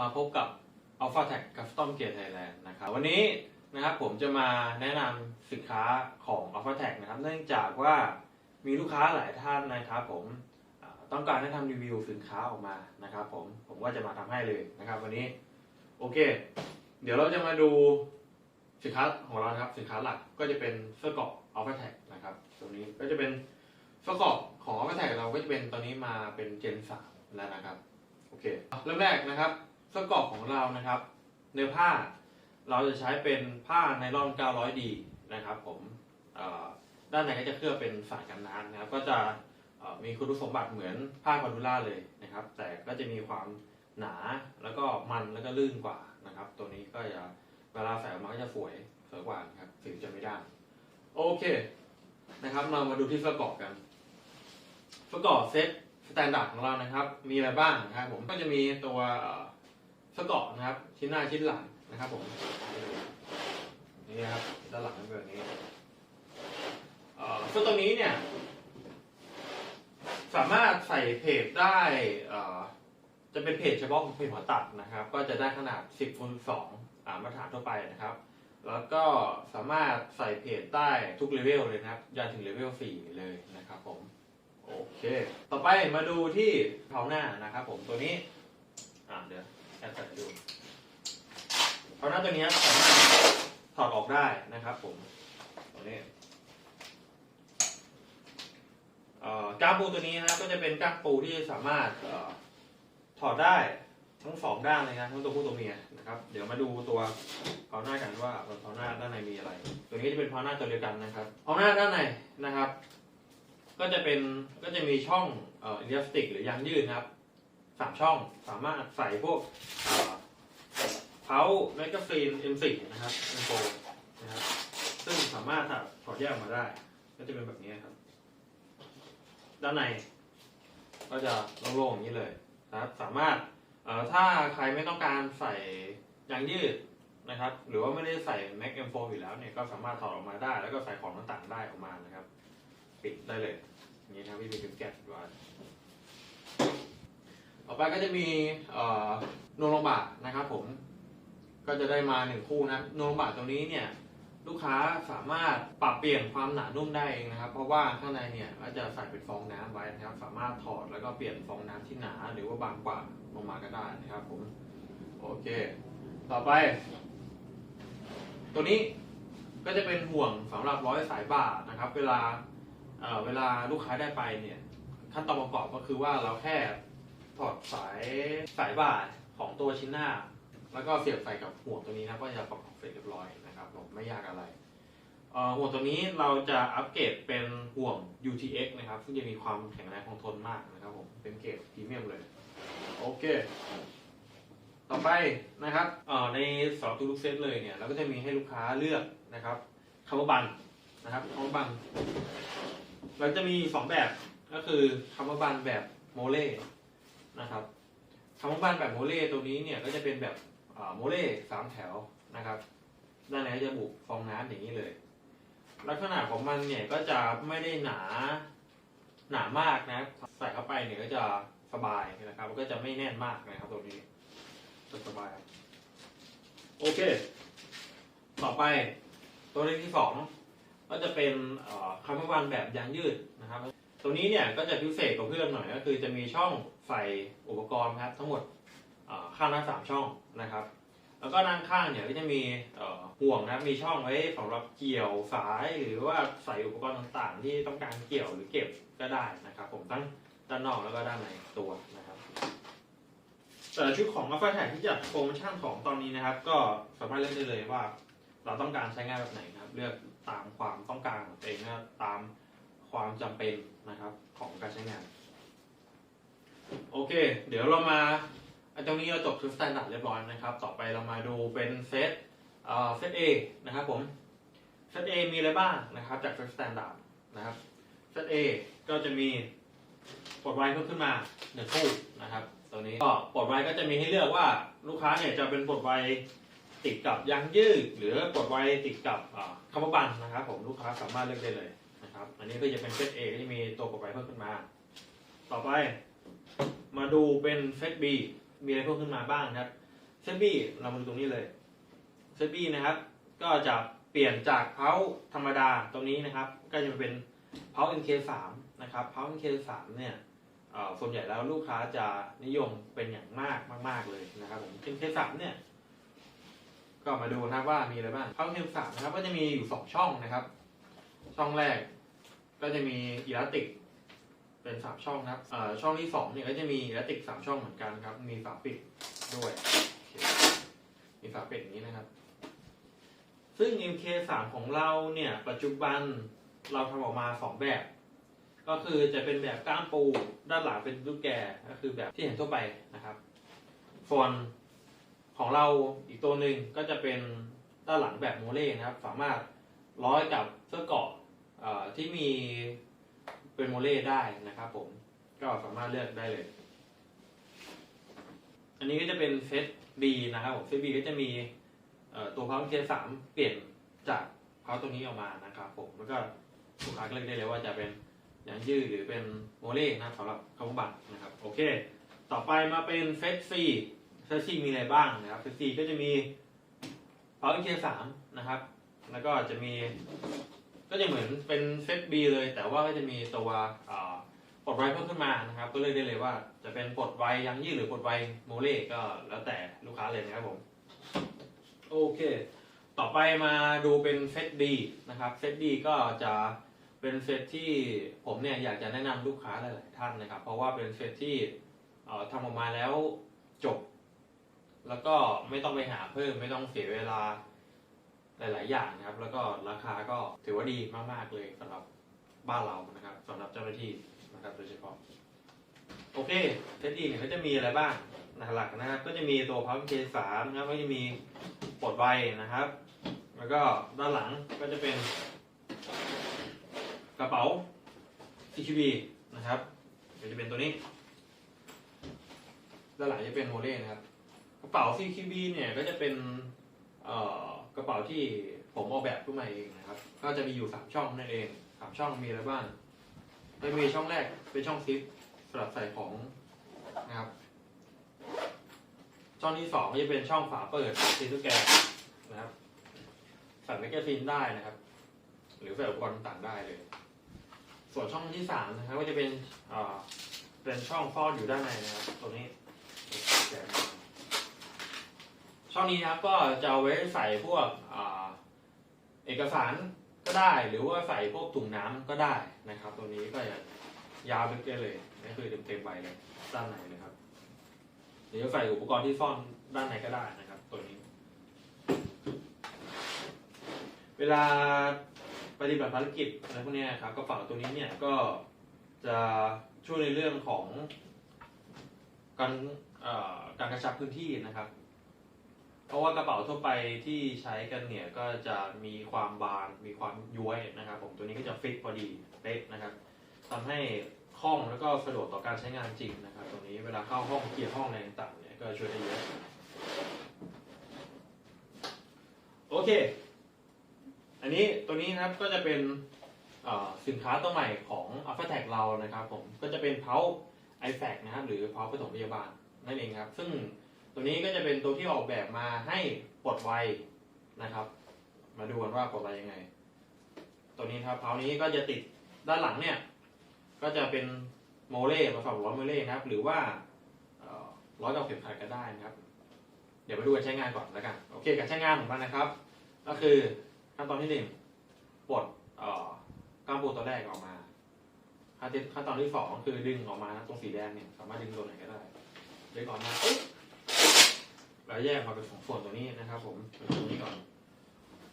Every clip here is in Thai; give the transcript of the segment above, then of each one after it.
มาพบกับ Alpha Tech Custom Gear Thailand นะครับวันนี้นะครับผมจะมาแนะนำสินค้าของ Alpha Tech นะครับ เนื่องจากว่ามีลูกค้าหลายท่านนะครับผมต้องการให้ทำรีวิวสินค้าออกมานะครับผมผมก็จะมาทำให้เลยนะครับ วันนี้โอเค เดี๋ยวเราจะมาดูสินค้าของเรานะครับสินค้าหลักก็จะเป็นเสื้อกราะ Alpha Tech นะครับตัวนี้ก็จะเป็นเสื้อกราะของ Alpha Tech เราก็จะเป็นตอนนี้มาเป็นเจน3แล้วนะครับโอเคเริ่มแรกนะครับ เสื้อเกราะของเรานะครับ เนื้อผ้าเราจะใช้เป็นผ้าไนลอน 900D นะครับ ผมด้านในก็จะเคลือบเป็นสายกันน้ำนะครับ ก็จะมีคุณสมบัติเหมือนผ้าคอนดูล่าเลยนะครับ แต่ก็จะมีความหนาแล้วก็มันแล้วก็ลื่นกว่านะครับ ตัวนี้ก็จะเวลาใส่ออกมาก็จะสวยสวยกว่าครับสีจะไม่ด้านโอเคนะครับ เรามาดูที่เสื้อเกราะกันเสื้อเกเซตสแตนดาร์ดของเรานะครับ มีอะไรบ้างนะครับผมก็จะมีตัว สื้อเกาะนะครับ ชิ้นหน้าชิ้นหลังนะครับผมนี่นะครับด้านหลังเป็นแบบนี้เอ่อเสื้อตัวนี้เนี่ยสามารถใส่เพจได้อ่อจะเป็นเพจเฉพาะของเพจหัวตัดนะครับ ก็จะได้ขนาด 10คูณ2อ่ามาตรฐานทั่วไปนะครับ แล้วก็สามารถใส่เพจได้ทุกเลเวลเลยนะครับยันถึงเลเวล4เลยนะครับผม โอเค ต่อไปมาดูที่เผาหน้านะครับผมตัวนี้ อ่าเดี๋ยว แอดใส่ให้ดูเผาหน้าตัวนี้สามารถถอดออกได้นะครับผมตัวนี้ก้ามปูตัวนี้นะก็จะเป็นก้ามปูที่สามารถออถอดได้ทั้งสองด้านเลยนะทั้งตัวผู้ตัวเมียนะครับ เดี๋ยวมาดูตัวเผาหน้ากันว่าเผาหน้าด้านในมีอะไร ตัวนี้จะเป็นเผาหน้าตัวเดียวกันนะครับเผาหน้าด้านในนะครับ ก็จะเป็นก็จะมีช่องเอ่ออินดิสติกหรือยางยืดนะครับ สามช่องสามารถใส่พวกเอ่อเผาแมกกาซีน M4 นะครับ M4 นะครับซึ่งสามารถถอดแยกออกมาได้ ก็จะเป็นแบบนี้ครับ ด้านใน ก็จะโล่งๆอย่างนี้เลยนะครับ สามารถถ้าใครไม่ต้องการใส่ยางยืดนะครับ หรือว่าไม่ได้ใส่ Mac M4 อยู่แล้วเนี่ยก็สามารถถอดออกมาได้ แล้วก็ใส่ของต่างๆได้ออกมานะครับ ปิดได้เลย อย่างนี้นะครับวิธีปิดแก๊สไว้ ต่อไปก็จะมีเอ่อโนโลบะนะครับผม ก็จะได้มาหนึ่งคู่นะ โนโลบะตัวนี้เนี่ยลูกค้าสามารถปรับเปลี่ยนความหนานุ่มได้เองนะครับ เพราะว่าข้างในเนี่ยก็จะใส่เป็นฟองน้ำไว้นะครับ สามารถถอดแล้วก็เปลี่ยนฟองน้ำที่หนาหรือว่าบางกว่าลงมาก็ได้นะครับผม โอเค ต่อไป ตัวนี้ก็จะเป็นห่วงสำหรับร้อยสายบ่านะครับ เวลาเเวลาลูกค้าได้ไปเนี่ย ขั้นตอนประกอบก็คือว่าเราแค่ ถอดสายสายบ่าของตัวชิ้นหน้า แล้วก็เสียบใส่กับห่วงตัวนี้นะก็จะประกอบเสร็จเรียบร้อยนะครับผมไม่ยากอะไรเอ่อห่วงตัวนี้เราจะอัปเกรดเป็นห่วง UTX นะครับ ซึ่งจะมีความแข็งแรงคงทนมากนะครับผมเป็นเกรดพรีเมียมเลย โอเค ต่อไปนะครับเอ่อในสำหรับทุกๆเซตเลยเนี่ย เราก็จะมีให้ลูกค้าเลือกนะครับคำว่าบันนะครับคำว่าบันเราจะมีสองแบบก็คือคำว่าบานแบบโมเล่ นะครับคำว่าบ้านแบบโมเล่ตัวนี้เนี่ยก็จะเป็นแบบโมเล่สามแถวนะครับ ด้านในจะบุฟองน้ำอย่างนี้เลย ลักษณะของมันเนี่ยก็จะไม่ได้หนาหนามากนะใส่เข้าไปเนี่ยก็จะสบายนะครับก็จะไม่แน่นมากนะครับตัวนี้จะสบาย โอเค ต่อไปตัวเลขที่สองก็จะเป็นคำว่าวันแบบยางยืดนะครับ ตัวนี้เนี่ยก็จะพิเศษกว่าเพื่อนหน่อยก็คือจะมีช่องใส่อุปกรณ์ครับทั้งหมดข้างละสามช่องนะครับ แล้วก็ด้านข้างเนี่ยก็จะมีห่วงนะมีช่องไว้สำหรับเกี่ยวสายหรือว่าใส่อุปกรณ์ต่างๆ ที่ต้องการเกี่ยวหรือเก็บก็ได้นะครับ ผมทั้งด้านนอกแล้วก็ด้านในตัวนะครับแต่ชุดของ a l p h a t a g ที่จัดโปรโมชั่นของตอนนี้นะครับ ก็สามารถเลือกได้เลยว่า เราต้องการใช้งานแบบไหนนะครับ เลือกตามความต้องการของตัวเองนะตาม ความจำเป็นนะครับของการใช้งาน โอเค เดี๋ยวเรามาตรงนี้เราจบชุดสแตนดาร์ดเรียบร้อยนะครับ ต่อไปเรามาดูเป็นเซตเอ่อเซต A นะครับผมเซต A มีอะไรบ้างนะครับ จากชุดสแตนดาร์ดนะครับเซต A ก็จะมีปลดไวเพิ่มขึ้นมาหนึ่งคู่นะครับตัวนี้ก็ปลดไวก็จะมีให้เลือกว่าลูกค้าเนี่ยจะเป็นปลดไวติดกับยางยืด หรือปลดไว้ติดกับคำบันนะครับ ผมลูกค้าสามารถเลือกได้เลย นะครับ อันนี้ก็จะเป็นเซต A ก็จะมีตัวปลดไว้เพิ่มขึ้นมา ต่อไป มาดูเป็นเซต B มีอะไรเพิ่มขึ้นมาบ้างนะครับ เซตบีเรามาดูตรงนี้เลย เซตบี้นะครับ ก็จะเปลี่ยนจากเพาธรรมดาตรงนี้นะครับ ก็จะเป็นเพา NK3 นะครับเพา NK3 เนี่ยเอ่อส่วนใหญ่แล้วลูกค้าจะนิยมเป็นอย่างมากมาก ๆ เลยนะครับผม NK3 เนี่ยก็มาดูนะครับว่ามีอะไรบ้างเพา NK3 นะครับก็จะมีอยู่สองช่องนะครับ ช่องแรก ก็จะมีอิลาติกเป็นสามช่องนะครับช่องที่สองเนี่ยก็จะมีอิลาติกสามช่องเหมือนกันครับ มีฝาปิดด้วย มีฝาปิดอย่างนี้นะครับ ซึ่ง MK3 ของเราเนี่ยปัจจุบันเราทำออกมาสองแบบ ก็คือจะเป็นแบบก้ามปูด้านหลังเป็นลูกแก่ก็คือแบบที่เห็นทั่วไปนะครับส่วนของเราอีกตัวหนึ่งก็จะเป็นด้านหลังแบบโมเล่นะครับ สามารถร้อยกับเสื้อเกาะเอ่อ ที่มีเป็นโมเลได้นะครับผมก็สามารถเลือกได้เลย อันนี้ก็จะเป็นเซต B นะครับผมเซต B ก็จะมีตัวพาวเวอร์เคสามเปลี่ยนจากพาวตัวนี้ออกมานะครับผมแล้วก็ลูกค้าก็เลือกได้เลยว่าจะเป็นยางยืดหรือเป็นโมเลนะครับสำหรับคาร์บอนบัตนะครับโอเค ต่อไปมาเป็นเฟสซีเฟสซีมีอะไรบ้างนะครับเฟสซีก็จะมีพาวเวอร์เคสามนะครับ แล้วก็จะมี ก็จะเหมือนเป็นเซต B เลย แต่ว่าก็จะมีตัวปลดไวเพิ่มขึ้นมานะครับ ก็เลือกได้เลยว่าจะเป็นปลดไวยางยืดหรือปลดไวโมเล่ก็แล้วแต่ลูกค้าเลยนะครับผม โอเค ต่อไปมาดูเป็นเซตดีนะครับเซตดีก็จะเป็นเซตที่ผมเนี่ยอยากจะแนะนำลูกค้าหลาย ๆ ท่านนะครับ เพราะว่าเป็นเซตที่ทำออกมาแล้วจบ แล้วก็ไม่ต้องไปหาเพิ่มไม่ต้องเสียเวลา หลาย ๆ อย่างนะครับ แล้วก็ราคาก็ถือว่าดีมาก ๆ เลยสำหรับบ้านเรานะครับสำหรับเจ้าหน้าที่นะครับ โดยเฉพาะ โอเคเซตดีเนี่ยก็จะมีอะไรบ้างหลักนะครับ ก็จะมีตัวพับเคสามนะครับ ก็จะมีปลดไวนะครับ แล้วก็ด้านหลังก็จะเป็น กระเป๋า CQB นะครับก็จะเป็นตัวนี้ด้านหลังจะเป็นโมเล่นะครับ กระเป๋า CQB เนี่ยก็จะเป็นเอ่อ กระเป๋าที่ผมออกแบบขึ้นมาเองนะครับ ก็จะมีอยู่สามช่องนั่นเองสามช่องมีอะไรบ้างจะมีช่องแรกเป็นช่องซิปสำหรับใส่ของนะครับ ช่องที่สองก็จะเป็นช่องฝาเปิดซีทูแกนนะครับใส่แมกกาซีนได้นะครับ หรือใส่อุปกรณ์ต่างได้เลย ส่วนช่องที่สามนะครับ ก็จะเป็นเป็นช่องซ่อนอยู่ด้านในนะครับตรงนี้ ช่องนี้นะครับก็จะเอาไว้ใส่พวกอเอกสารก็ได้ หรือว่าใส่พวกถุงน้ำก็ได้นะครับ ตัวนี้ก็จะยาวไปเรื่อยเลยนี่คือเต็มๆใบเลยด้านในเลยครับหรือใส่อุปกรณ์ที่ซ่อนด้านในก็ได้นะครับ ตัวนี้ เวลาปฏิบัติภารกิจอะไรพวกนี้ครับกระเป๋าตัวนี้เนี่ยก็จะช่วยในเรื่องของการการกระชับพื้นที่นะครับ เพราะว่ากระเป๋าทั่วไปที่ใช้กันเนี่ยก็จะมีความบานมีความย้วยนะครับ ผมตัวนี้ก็จะฟิตพอดีเป๊ะนะครับทำให้คล่องแล้วก็สะดวกต่อการใช้งานจริงนะครับ ตรงนี้เวลาเข้าห้องเคลียร์ห้องอะไรต่างๆเนี่ยก็ช่วยได้เยอะโอเค อันนี้ตัวนี้นะครับก็จะเป็นสินค้าตัวใหม่ของ a l p h a t e c เรานะครับ ผมก็จะเป็นเพา i f a c นะครับหรือเพาปฐมพยาบาลนั่นเองครับ ซึ่ง ตัวนี้ก็จะเป็นตัวที่ออกแบบมาให้ปลดไวนะครับ มาดูกันว่าปลดไวยังไง ตัวนี้ครับเพานี้ก็จะติดด้านหลังเนี่ย ก็จะเป็นโมเล่มาสำหรับร้อยโมเล่นะครับ หรือว่าร้อยกับเข็มขัดก็ได้นะครับ เดี๋ยวมาดูการใช้งานก่อนแล้วกัน โอเค การใช้งานของมันนะครับ ก็คือขั้นตอนที่หนึ่งปลดกล้ามปูตัวแรกออกมาขั้นตอนที่สองคือดึงออกมาตรงสีแดงเนี่ยสามารถดึงตัวไหนก็ได้ดึงออกมา ปุ๊บแล้วแยกมาเป็นสองส่วนตัวนี้นะครับ ผมตรงนี้ก่อน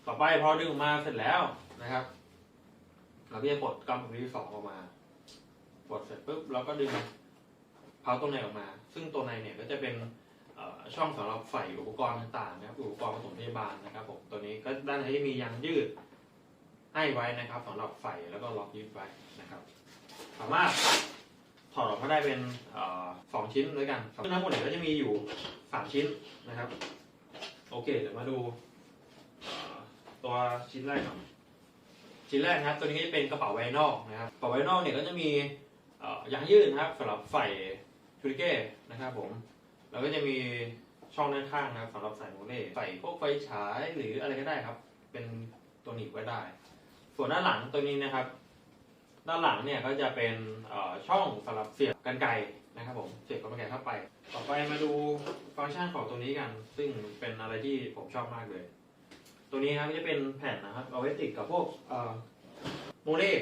ต่อไปพอดึงออกมาเสร็จแล้วนะครับ เราก็จะปลดกล้ามปูที่สองออกมาปลดเสร็จปุ๊บเราก็ดึงเพาตัวในออกมา ซึ่งตัวในเนี่ยก็จะเป็นช่องสำหรับใส่อุปกรณ์ต่างๆนะครับ อุปกรณ์ผสมพยาบาลนะครับ ผมตัวนี้ก็ด้านในจะมียางยืดให้ไว้นะครับสำหรับใส่แล้วก็ล็อกยืดไว้นะครับ สามารถ ถอดออกมาได้เป็นสองชิ้นด้วยกันซึ่งทั้งหมดเนี่ยก็จะมีอยู่สามชิ้นนะครับ โอเคเดี๋ยวมาดูตัวชิ้นแรกก่อนชิ้นแรกนะครับ ตัวนี้ก็จะเป็นกระเป๋าไวนอลนะครับกระเป๋าไวนอลเนี่ยก็จะมียางยืดนะครับสำหรับใส่ชูริเก้นะครับผมแล้วก็จะมีช่องด้านข้างนะครับสำหรับใส่โมเลใส่พวกไฟฉายหรืออะไรก็ได้ครับ เป็นตัวหนีบไว้ได้ ส่วนด้านหลังตัวนี้นะครับ ด้านหลังเนี่ยก็จะเป็นช่องสำหรับเสียบกันไกนะครับผมเสียบกันไกเข้าไป ต่อไปมาดูฟังก์ชันของตัวนี้กัน ซึ่งเป็นอะไรที่ผมชอบมากเลย ตัวนี้ครับจะเป็นแผ่นนะครับเอาไว้ติดกับพวกโมเล่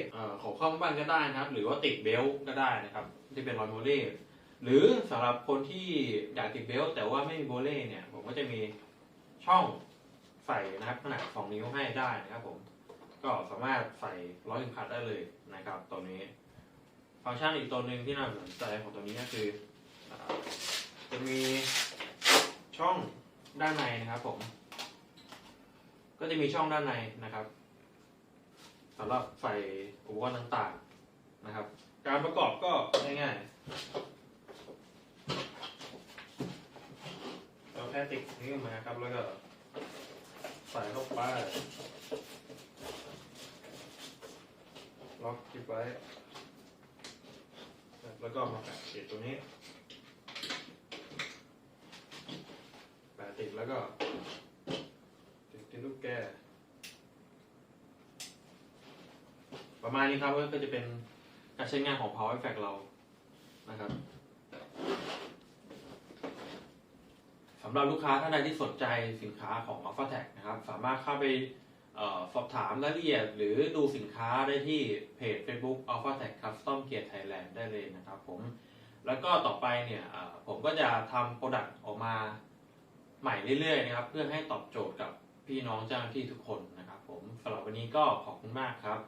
ของข้อมบ้านก็ได้นะครับ หรือว่าติดเบลต์ก็ได้นะครับที่เป็นรอยโมเลหรือสำหรับคนที่อยากติดเบลต์แต่ว่าไม่มีโมเลเนี่ยผมก็จะมีช่องใส่นะครับขนาด2นิ้วให้ได้นะครับผม ก็สามารถใส่ร้อยเข็มขัดได้เลยนะครับตัวนี้ ฟังก์ชันอีกตัวหนึ่งที่น่าสนใจของตัวนี้ก็คือ จะมีช่องด้านในนะครับผม ก็จะมีช่องด้านในนะครับสำหรับใส่อุปกรณ์ต่างๆนะครับ การประกอบก็ง่ายๆเราแค่ติดนี้มาครับแล้วก็ใส่เข้าไป ล็อกคลิปไว้ แล้วก็มาแปะติดตรงนี้ แปะติดแล้วก็ ติดที่ลูกแก้ประมาณนี้ครับก็จะเป็นการใช้งานของ Power Effect เรานะครับสำหรับลูกค้าท่านใดที่สนใจสินค้าของ Alpha t e c นะครับ สามารถเข้าไป สอบถามรายละเอียดหรือดูสินค้าได้ที่เพจ Facebook Alpha Tech Custom Gear Thailand ได้เลยนะครับผม แล้วก็ต่อไปเนี่ยผมก็จะทำโปรดักต์ออกมาใหม่เรื่อยๆนะครับ เพื่อให้ตอบโจทย์กับพี่น้องเจ้าหน้าที่ทุกคนนะครับผมสำหรับวันนี้ก็ขอบคุณมากครับ